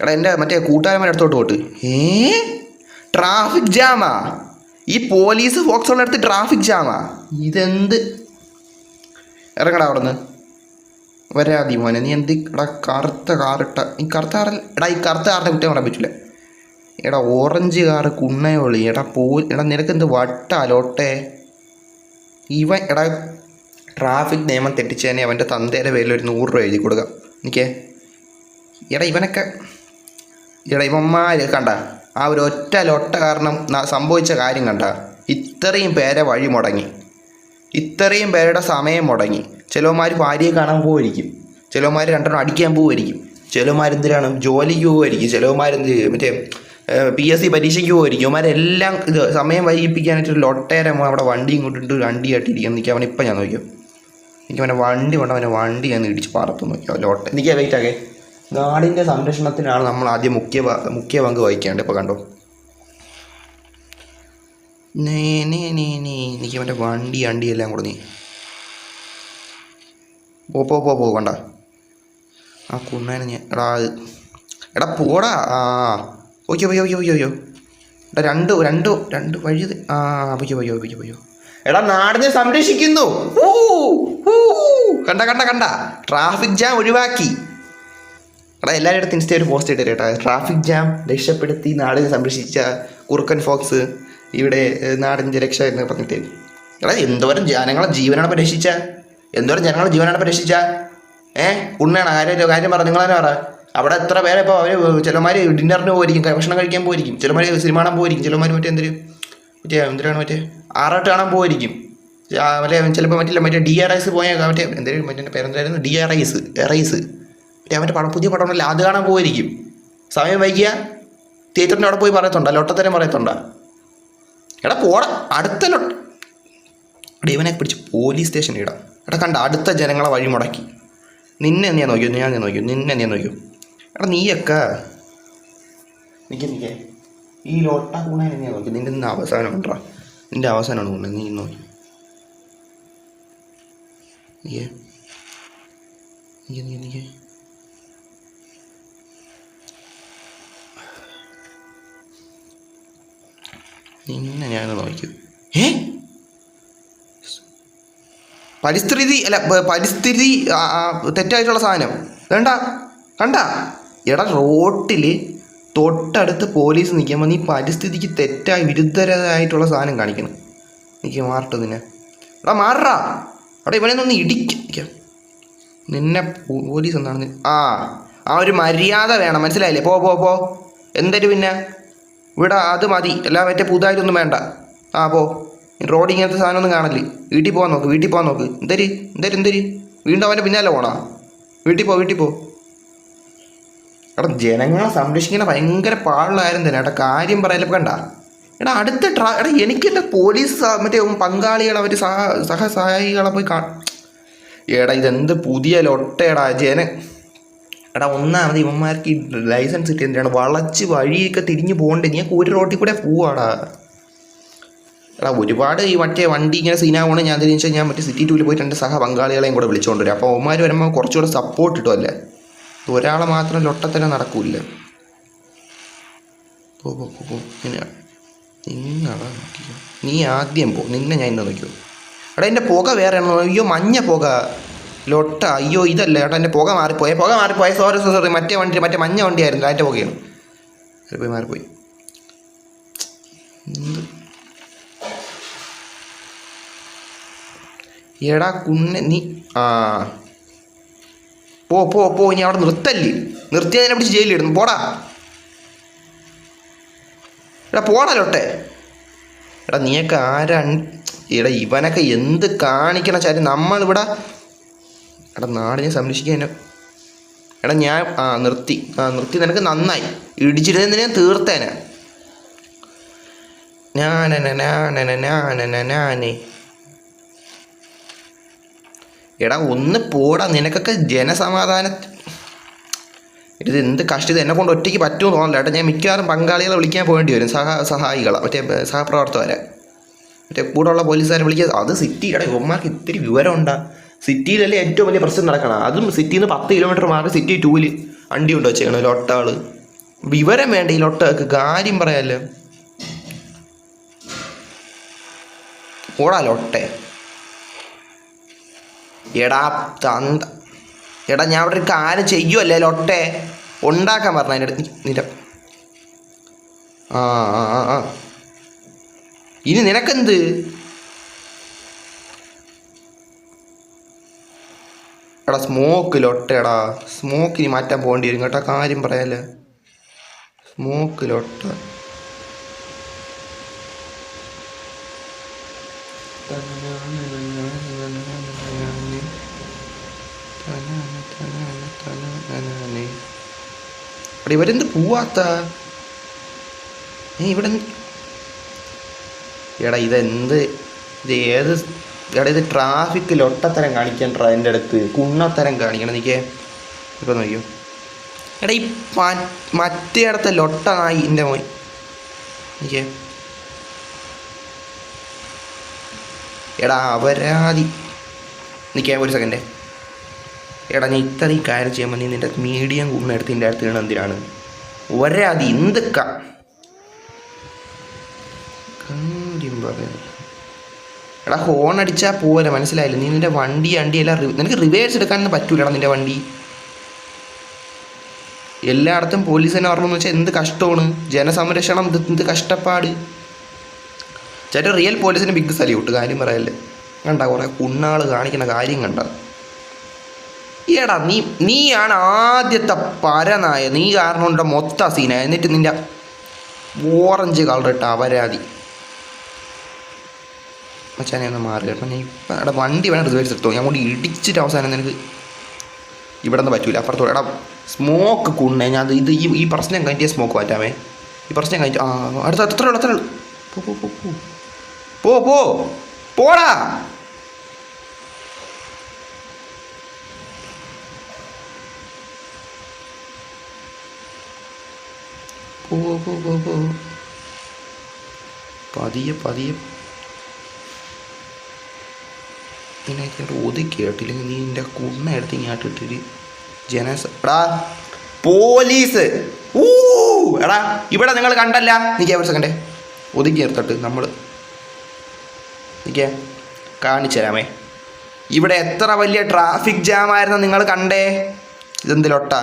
എടാ എന്റെ മറ്റേ കൂട്ടുകാരന്മാരുടെ അടുത്തോട്ട് പോട്ട്. ഏ? ട്രാഫിക് ജാമാ. ഈ പോലീസ് ഫോക്സോണിന്റെ അടുത്ത് ട്രാഫിക് ജാമാ. ഇതെന്ത്? ഇറങ്ങടാ അവിടെ നിന്ന് വരാതി മോനെ നീ എന്ത് എടാ കറുത്ത കാറിട്ട ഈ കറുത്ത കാറിൽ എടാ ഈ കറുത്ത കാറിന്റെ കുറ്റം പറയാൻ പറ്റില്ല എടാ ഓറഞ്ച് കാറ് കുണ്ണയോളി എടാ പോ എടാ നിനക്ക് എന്ത് വട്ടാലോട്ടെ ഇവൻ എടാ ട്രാഫിക് നിയമം തെറ്റിച്ചതിനെ അവന്റെ തന്തേരെ പേരിൽ ഒരു നൂറ് രൂപ എഴുതി കൊടുക്കാം. എനിക്കേ എടാ ഇവനൊക്കെ ഇവന്മാര് കണ്ട ആ ഒരു ഒറ്റ ലൊട്ട കാരണം സംഭവിച്ച കാര്യം കണ്ട. ഇത്രയും പേരെ വഴി മുടങ്ങി. ഇത്രയും പേരുടെ സമയം മുടങ്ങി. ചിലവന്മാർ ഭാര്യയെ കാണാൻ പോയിരിക്കും ചിലവന്മാർ രണ്ടെണ്ണം അടിക്കാൻ പോവുമായിരിക്കും ചിലവന്മാരെന്തിനാണ് ജോലിക്ക് പോവുമായിരിക്കും ചിലവന്മാർ എന്ത് മറ്റേ പി എസ് സി പരീക്ഷയ്ക്ക് പോയിരിക്കും അവന്മാരെല്ലാം ഇത് സമയം വൈകിപ്പിക്കാനായിട്ട് ഒരു ലൊട്ടേരെ അവിടെ വണ്ടി ഇങ്ങോട്ടിട്ട് വണ്ടി ആയിട്ടിരിക്കാൻ എനിക്ക് അവൻ ഞാൻ നോക്കിയോ എനിക്ക് അവനെ വണ്ടി കൊണ്ട് അവനെ വണ്ടി ഞാൻ ഇടിച്ച് പറത്തു നോക്കിയോ ലോട്ട് എനിക്ക് വെയിറ്റ് ആകെ നാടിന്റെ സംരക്ഷണത്തിനാണ് നമ്മൾ ആദ്യം മുഖ്യ മുഖ്യ പങ്ക് വഹിക്കേണ്ടത്. ഇപ്പോൾ കണ്ടോ? നീ നീ നീ നീ എനിക്ക് മറ്റേ വണ്ടി വണ്ടി എല്ലാം കൂടെ നീ. പോ പോ പോ പോകണ്ട ആ കുണ്ണേനെ ഞാൻ എടാ എടാ പോടാ. ആ ഓക്കെ ഓയ്യോ ഓക്കെ ഓയ്യോ ഓയ്യോ എടാ രണ്ട് രണ്ട് രണ്ട് വഴി ആ പൊയ്യോ പൊയ്യോ പൊയ്യോ പൊയ്യോ എടാ നാടിനെ സംരക്ഷിക്കുന്നു. കണ്ട കണ്ട കണ്ട. ട്രാഫിക് ജാം ഒഴിവാക്കി. എടാ എല്ലാവരുടെ അടുത്ത് ഇൻസ്റ്റയിൽ പോസ്റ്റ് ഇട്ട് കേട്ടോ. ട്രാഫിക് ജാം രക്ഷപ്പെടുത്തി നാടിനെ സംരക്ഷിച്ച കുറുക്കൻ ഫോക്സ് ഇവിടെ നാടിന്റെ രക്ഷ എന്ന് പറഞ്ഞിട്ട്. എടാ എന്തോരം ജനങ്ങളെ ജീവനാണ് പരീക്ഷിച്ച രക്ഷിച്ച എന്തോരം ജനങ്ങളെ ജീവനാണ് പരീക്ഷിച്ച രക്ഷിച്ച ഏ ഉണ്ണാണ്. കാര്യം കാര്യം പറ നിങ്ങൾ പറ? അവിടെ എത്ര പേരെ ഇപ്പോൾ അവർ ചിലമാർ ഡിന്നറിന് പോയിരിക്കും ഭക്ഷണം കഴിക്കാൻ പോയിരിക്കും. ചിലമാർ സിനിമ കാണാൻ പോയിരിക്കും. ചിലമാർ മറ്റേ എന്തൊരു മറ്റേ എന്തിനാണ് മറ്റേ ആറാട്ട് കാണാൻ പോയിരിക്കും. മറ്റേ ചിലപ്പോൾ മറ്റില്ല മറ്റേ ഡി ആർ ഐസ് പോയ മറ്റേ എന്തെങ്കിലും മറ്റേ പേരെന്തായിരുന്നു? ഡി ആർ ഐസ് എറൈസ് അവന്റെ പടം പുതിയ പടം ഉണ്ടല്ലോ അത് കാണാൻ പോയിരിക്കും സമയം വൈകിയ തിയേറ്ററിന്റെ അവിടെ പോയി പറയത്തുണ്ടോ? ലൊട്ടത്തരം പറയത്തുണ്ടോ? എടാ പോടാ അടുത്ത ലൊട്ട എടാ പിടിച്ച് പോലീസ് സ്റ്റേഷനിൽ ഇടാം. എടാ കണ്ട അടുത്ത ജനങ്ങളെ വഴി മുടക്കി. നിന്നെ നീ നോക്കിയോ? ഞാൻ നീ നോക്കിയോ? നിന്നെ നീ നോക്കിയോ? എടാ നീയൊക്കെ നിൽക്കേ നിൽക്കേ ഈ ലോട്ട കൂടെ നീ നോക്കി നിന്റെ ഇന്ന് അവസാനം ഉണ്ടാ നിന്റെ അവസാനമാണ് കൂണ നീ നോക്കി നീ നീ നീ നിന്നെ ഞാൻ നോക്കിയത് ഏ? പരിസ്ഥിതി അല്ല പരിസ്ഥിതി തെറ്റായിട്ടുള്ള സാധനം. വേണ്ട കണ്ട എടാ റോട്ടിൽ തൊട്ടടുത്ത് പോലീസ് നിൽക്കുമ്പോൾ നീ പരിസ്ഥിതിക്ക് തെറ്റായി വിരുദ്ധരായിട്ടുള്ള സാധനം കാണിക്കണം. എനിക്ക് മാറട്ടെ നിന്നെ എടാ മാറാ അവിടെ ഇവനെ ഒന്ന് ഇടിക്ക. നിന്നെ പോലീസ് എന്താണ് ആ ആ ഒരു മര്യാദ വേണം. മനസ്സിലായില്ലേ? പോ പോ പോ. എന്തൊരു പിന്നെ? ഇവിടെ അത് മതി. എല്ലാം മറ്റേ പുതുതായിട്ടൊന്നും വേണ്ട. ആ പോ. റോഡ് ഇങ്ങനത്തെ സാധനമൊന്നും കാണല്ലേ? വീട്ടിൽ പോകാൻ നോക്ക് വീട്ടിൽ പോകാൻ നോക്ക്. എന്തരി? എന്തരി എന്തരി? വീണ്ടും അവന്റെ പിന്നാലെ പോണാ? വീട്ടിൽ പോ വീട്ടിൽ പോ. എടാ ജനങ്ങളെ സംരക്ഷിക്കുന്ന ഭയങ്കര പാടുള്ള കാര്യം തന്നെ. എടാ കാര്യം പറയലപ്പോൾ കണ്ട? എടാ അടുത്ത ട്രാ എടാ എനിക്ക് എന്റെ പോലീസ് മറ്റേ പങ്കാളികൾ അവർ സഹ സഹസഹായികളെ പോയി കാ എടാ ഇതെന്ത് പുതിയ ലൊട്ടേടാ ജന എടാ ഒന്നാമത് ഇവന്മാർക്ക് ഈ ലൈസൻസ് കിട്ടിയ എന്തിനാണ് വളച്ച് വഴിയൊക്കെ തിരിഞ്ഞു പോകണ്ടേ നീ ഒരു റോട്ടിൽ കൂടെ പോവാടാ. എടാ ഒരുപാട് ഈ മറ്റേ വണ്ടി ഇങ്ങനെ സീനാവണം ഞാൻ തിരിച്ചു ഞാൻ മറ്റേ സിറ്റി ടൂവിൽ പോയിട്ട് എന്റെ സഹ പങ്കാളികളെയും കൂടെ വിളിച്ചുകൊണ്ട് വരും. അപ്പോൾ അവന്മാർ വരുമ്പോൾ കുറച്ചുകൂടെ സപ്പോർട്ട് കിട്ടുമല്ലേ ഒരാളെ മാത്രം ലൊട്ടത്തന്നെ നടക്കൂല. പോ പോ പോ നീ ആദ്യം പോ. നിന്നെ ഞാൻ ഇന്ന് നോക്കിയോ എടാ എന്റെ പുക വേറെ അയ്യോ മഞ്ഞ പുക. ലൊട്ട. അയ്യോ ഇതല്ല ഏട്ടാ എന്റെ പുക മാറിപ്പോയെ. പുക മാറിപ്പോയെ. സോറി സോറി മറ്റേ വണ്ടി മറ്റേ മഞ്ഞ വണ്ടിയായിരുന്നു. അതിന്റെ പുകയാണ്. പോയി മാറിപ്പോയി. എടാ കുന്നെ നീ ആ. പോ പോ പോ ഇനി അവിടെ നിർത്തല്ലേ? നിർത്തിയതിനെ പിടിച്ച് ജയിലിടുന്നു പോടാ. എടാ പോടാ ലോട്ടെ. എടാ നീയൊക്കെ ആരാണ്? എടാ ഇവനൊക്കെ എന്ത് കാണിക്കണ ചാരി? നമ്മളിവിടെ എടാ നാടിനെ സംരക്ഷിക്കാൻ എടാ ഞാൻ ആ നിർത്തി. ആ നിർത്തി നിനക്ക് നന്നായി. ഇടിച്ചിരുന്നതിന് ഞാൻ. തീർത്തേനെ എടാ ഒന്ന് പോടാ. നിനക്കൊക്കെ ജനസമാധാന ഇത് എന്ത് കഷ്ടം. എന്നെ കൊണ്ട് ഒറ്റയ്ക്ക് പറ്റുമെന്ന് തോന്നില്ല ഏട്ടാ ഞാൻ മിക്കവാറും പങ്കാളികളെ വിളിക്കാൻ പോകേണ്ടി വരും. സഹ സഹായികളെ മറ്റേ സഹപ്രവർത്തകരെ. മറ്റേ കൂടെയുള്ള പോലീസുകാരെ വിളിക്കുക അത് സിറ്റി എടാ ഇവന്മാർക്ക് ഇത്തിരി വിവരം ഉണ്ടാ സിറ്റിയിലല്ലേ ഏറ്റവും വലിയ പ്രശ്നം നടക്കണം? അതും സിറ്റിയിൽ നിന്ന് പത്ത് കിലോമീറ്റർ മാറി സിറ്റി ടൂവിൽ വണ്ടി കൊണ്ട് വെച്ചേക്കണം ലൊട്ടാൾ വിവരം വേണ്ട ഈ ലൊട്ടക്ക് കാര്യം പറയാല്ലോ ഓടാ ലൊട്ടെ. എടാ തന്ത എടാ ഞാൻ അവിടെ ഒരു കാര്യം ചെയ്യുമല്ലേ ലൊട്ടെ? ഉണ്ടാക്കാൻ പറഞ്ഞ അതിന്റെ നിന്റെ ആ ആ ആ. ഇനി നിനക്കെന്ത്? എടാ സ്മോക്ക് ലൊട്ടേടാ സ്മോക്ക് ഇനി മാറ്റാൻ പോകേണ്ടി വരും കേട്ടോ കാര്യം പറയാല്ലേ. സ്മോക്ക് ലൊട്ട ഇവരെന്ത് പോവാത്ത? ഇവിടെ എടാ ഇതെന്ത് ഇത് ഏത് ഇത് ട്രാഫിക്കിൽ ഒട്ടത്തരം കാണിക്കണ്ട എന്റെ അടുത്ത്. കുണ്ണത്തരം കാണിക്കണം. എനിക്ക് ഇപ്പം നോക്കിയോ എടാ ഈ മറ്റേ അടുത്ത ലൊട്ട നായി എന്റെ മോൻ. എനിക്ക് എടാ അപരാധി. നിൽക്കേ ഒരു സെക്കൻഡ് എടാ ഞാൻ ഇത്രയും കാര്യം ചെയ്യുമ്പോൾ നീ നിന്റെ മീഡിയം കൂടുതൽ എടുത്ത് എന്റെ അടുത്ത് വീണ എന്തിനാണ്? ഒരാതി എന്തൊക്കെ കാര്യം പറയാം എടാ ഹോൺ അടിച്ചാൽ പോലെ മനസ്സിലായില്ല? നീ നിന്റെ വണ്ടി വണ്ടി എല്ലാം നിനക്ക് റിവേഴ്സ് എടുക്കാനൊന്നും പറ്റൂലടാ നിന്റെ വണ്ടി. എല്ലായിടത്തും പോലീസ് തന്നെ പറഞ്ഞു വെച്ചാൽ എന്ത് കഷ്ടമാണ്? ജനസംരക്ഷണം ഇത് എന്ത് കഷ്ടപ്പാട്? ചേട്ടൻ റിയൽ പോലീസിന് ബിഗ് സല്യൂട്ട് കാര്യം പറയല്ലേ. കണ്ട കുറേ കുണ്ണാൾ കാണിക്കുന്ന കാര്യം കണ്ട. ഏടാ നീ നീയാണ് ആദ്യത്തെ പരനായ നീ കാരണം കൊണ്ട മൊത്ത സീന എന്നിട്ട് നിന്റെ ഓറഞ്ച് കളർ ഇട്ട അപരാധി. മച്ചാനെ ഒന്ന് മാറി കേട്ടോ ഞാൻ ഇപ്പം എടാ വണ്ടി വേണം റിവേഴ്സ് എടുത്തോ ഞാൻ കൂടി ഇടിച്ചിട്ട് അവസാനം നിനക്ക് ഇവിടെ നിന്ന് പറ്റൂല. അപ്പുറത്തോടെ എടാ സ്മോക്ക് കുണ്ണേ. ഞാൻ ഇത് ഈ ഈ പ്രശ്നം കഴിഞ്ഞിട്ട് സ്മോക്ക് മാറ്റാമേ. ഈ പ്രശ്നം കഴിഞ്ഞിട്ട് ആ അടുത്ത അത്ര ഉള്ളു അത്ര ഉള്ളു. പോ പോ പോ പോ. പോ പോ. പോടാ. പോ പോ പോ പോ. പതിയെ പതിയെ ഇതിനകത്ത് ഒതുക്കി കേട്ടില്ലെങ്കിൽ നീ എന്റെ കുണ്ണ എടുത്ത് ഇങ്ങോട്ടിട്ടൊരു ജനസ എടാ പോലീസ്. ഊ എടാ ഇവിടെ നിങ്ങൾ കണ്ടല്ല. നിൽക്കുക ഒരു സെക്കൻഡേ ഒതുക്കി നിർത്തട്ട് നമ്മൾ നിൽക്കുക കാണിച്ചു തരാമേ. ഇവിടെ എത്ര വലിയ ട്രാഫിക് ജാം ആയിരുന്നു നിങ്ങൾ കണ്ടേ? ഇതെന്തിലൊട്ടാ?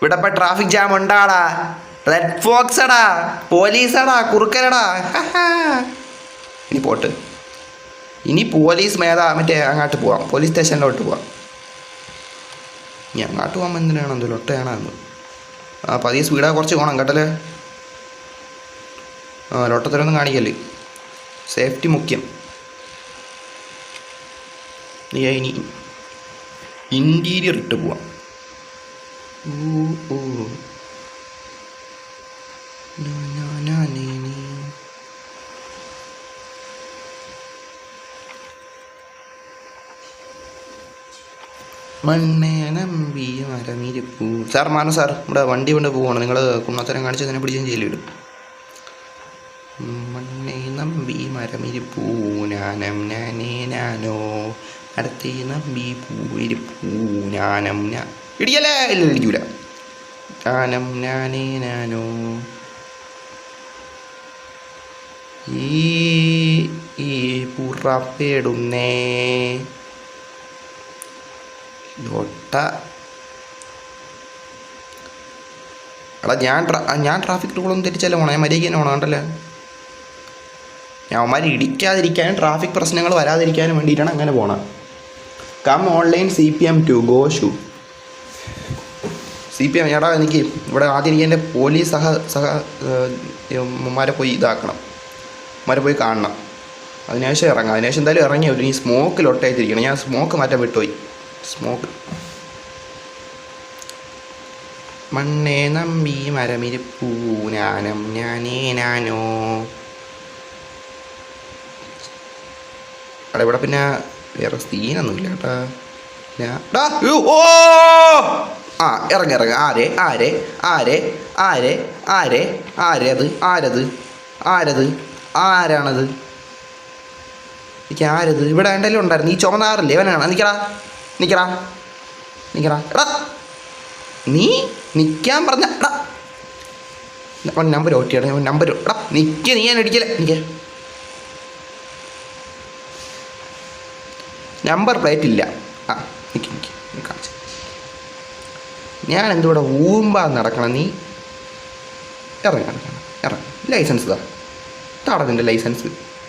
ഇവിടെ ഇപ്പം ട്രാഫിക് ജാം ഉണ്ടാടാ. റെഡ് ഫോക്സ് അടാ പോലീസ് കുറുക്കനടാ. കുറുക്കലടാ ഇനി പോട്ട്. ഇനി പോലീസ് മേധാ മറ്റേ അങ്ങോട്ട് പോവാം. പോലീസ് സ്റ്റേഷനിലോട്ട് പോവാം. ഇനി അങ്ങോട്ട് പോകാൻ എന്തിനാണ് എന്തോ ലൊട്ടയാണെന്ന് ആ പതിയെ സ്പീഡാ കുറച്ച് പോകണം കേട്ടല്ലേ? ആ ലൊട്ടത്തിലൊന്നും കാണിക്കല്ലേ. സേഫ്റ്റി മുഖ്യം. ഇനി ഇന്റീരിയർ ഇട്ട് പോവാം. ഓ ഓ നാ, നാ, നാ, നീ, നീ. മണ്ണേ നമ്പി മരമിരിപ്പൂ. സാർ മാനം സാർ ഇവിടെ വണ്ടി കൊണ്ട് പോവാണ്. നിങ്ങൾ കുന്നത്തരം കാണിച്ച് അതിനെ പിടിച്ചും ജയിലിടും മണ്ണേ നമ്പി മരമിരിപ്പൂ നാനം നാനേ നാനോ. അടുത്തേ നമ്പി പൂവിരിപ്പൂ നാനം ഇടിയല്ലേ? ഇല്ല ഇടിക്കൂല. നാനം നാനേ നാനോ. ഈ ഈ പുറപ്പെടുന്നേ. ലൊട്ട എടാ ഞാൻ ഞാൻ ട്രാഫിക് റൂളൊന്നും തെറ്റിച്ചല്ല പോണേ ഞാൻ മര്യാദയ്ക്ക് തന്നെ പോണം ഞാൻ അവന്മാർ ഇടിക്കാതിരിക്കാനും ട്രാഫിക് പ്രശ്നങ്ങൾ വരാതിരിക്കാനും വേണ്ടിയിട്ടാണ് അങ്ങനെ പോണത് come online C P M to go shoe C P M എടാ എനിക്ക് ഇവിടെ ആദ്യം എനിക്ക് എന്റെ പോലീസ് സഹ സഹ ഉമ്മമാരെ പോയി ഇതാക്കണം. ഉമ്മമാരെ പോയി കാണണം. അതിനുശേഷം ഇറങ്ങാം. അതിനുശേഷം എന്തായാലും ഇറങ്ങി ഒരു ഈ ഒട്ടായിത്തിരിക്കണം ഞാൻ സ്മോക്ക് മാറ്റാൻ വിട്ടുപോയി. സ്മോക്ക് മണ്ണേ നമ്പി മരമിരിപ്പൂ ഞാനം ഞാനേ ഞാനോ അവിടെ ഇവിടെ പിന്നെ വേറെ സീനൊന്നുമില്ല കേട്ടാ. ആ ഇറങ്ങി ഇറങ്ങ. ആരെ ആരെ ആരെ ആരെ ആരെ ആരത് ആരത് ആരത് ആരാണത്? എനിക്ക് ആരത്? ഇവിടെ എന്തെങ്കിലും ഉണ്ടായിരുന്നു. ഈ ചുമന്നാറില്ലേ? ഇവനാണ്. നിക്കടാ. നിക്കടാ. നിൽക്കടാ എടാ. നീ നിൽക്കാൻ പറഞ്ഞ എടാ. നമ്പർ ഓട്ടിയാണ് നമ്പർ എടാ നിൽക്ക നീ ഞാൻ അടിക്കല നിൽക്ക നമ്പർ പ്ലേറ്റ് ഇല്ല. ആ നിൽക്ക നിൽക്ക ഞാൻ എന്തുകൂടെ ഊമ്പാ നടക്കണം നീ? ഇറങ്ങി ഇറങ്ങി ഇറങ്ങി. ലൈസൻസ് ഇതാടാ നിന്റെ ലൈസൻസ്.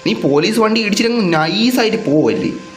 നീ പോലീസ് വണ്ടി ഇടിച്ചില്ലെങ്കിൽ നൈസായിട്ട് പോവല്ലേ?